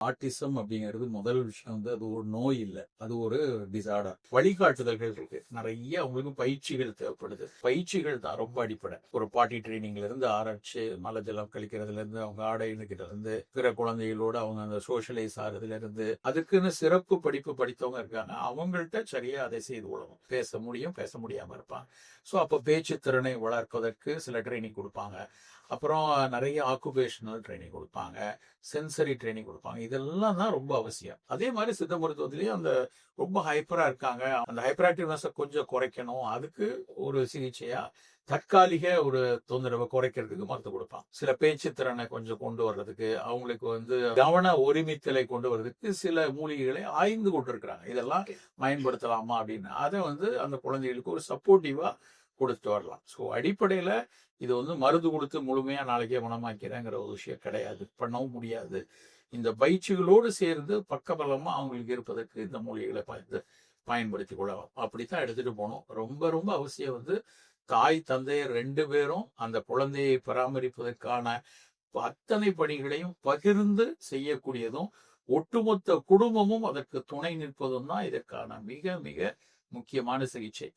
Autism அப்படிங்கிறது முதல் விஷயம் வந்து அது ஒரு நோய் இல்லை. அது ஒரு டிசார்டர் வழிகாட்டுதல்கள் இருக்கு. நிறைய அவங்களுக்கு பயிற்சிகள் தேவைப்படுது. பயிற்சிகள் தான் ரொம்ப அடிப்படை. ஒரு பாட்டி ட்ரைனிங்ல இருந்து ஆராய்ச்சி மலஜலம் கழிக்கிறதுல இருந்து அவங்க ஆடை இணைக்கிறதுல இருந்து பிற குழந்தைகளோட அவங்க அந்த சோஷியலைஸ் ஆகிறதுல இருந்து அதுக்குன்னு சிறப்பு படிப்பு படித்தவங்க இருக்காங்க. அவங்கள்ட்ட சரியா அதை செய்து கொள்ளணும். பேச முடியும் பேச முடியாம இருப்பாங்க. ஸோ அப்போ பேச்சு திறனை வளர்ப்பதற்கு சில ட்ரைனிங் கொடுப்பாங்க. அப்புறம் நிறைய ஆக்குபேஷனல் ட்ரைனிங் கொடுப்பாங்க. சென்சரி ட்ரைனிங் கொடுப்பாங்க. இதெல்லாம் தான் ரொம்ப அவசியம். அதே மாதிரி சித்த மருத்துவத்திலயும் அந்த ரொம்ப ஹைப்பரா இருக்காங்க. அந்த ஹைப்பர் ஆக்டிவ்னஸை கொஞ்சம் குறைக்கணும். அதுக்கு ஒரு சிகிச்சையா? தற்காலிக ஒரு தொந்தரவை குறைக்கிறதுக்கு மருந்து கொடுப்பாங்க சில பேச்சு திறனை கொஞ்சம் கொண்டு வர்றதுக்கு அவங்களுக்கு வந்து கவன ஒருமித்தலை கொண்டு வர்றதுக்கு சில மூலிகைகளை ஆய்ந்து கொண்டிருக்கிறாங்க. இதெல்லாம் பயன்படுத்தலாமா அப்படின்னு. அதை வந்து அந்த குழந்தைகளுக்கு ஒரு சப்போர்ட்டிவா கொடுத்துட்டு வரலாம். ஸோ அடிப்படையில இது வந்து மருந்து கொடுத்து முழுமையா நாளைக்கே குணமாக்கிறேங்கிற ஒரு விஷயம் கிடையாது. பண்ணவும் முடியாது. இந்த பயிற்சிகளோடு சேர்ந்து பக்கபலமா அவங்களுக்கு இருப்பதற்கு இந்த மூலிகைகளை பயந்து பயன்படுத்தி கொள்ளலாம். அப்படித்தான் எடுத்துட்டு போகணும் ரொம்ப ரொம்ப அவசியம் வந்து தாய் தந்தையர் ரெண்டு பேரும் அந்த குழந்தையை பராமரிப்பதற்கான அத்தனை பணிகளையும் பகிர்ந்து செய்யக்கூடியதும் ஒட்டுமொத்த குடும்பமும் அதற்கு துணை நிற்பதும் தான் இதற்கான மிக மிக முக்கியமான சிகிச்சை.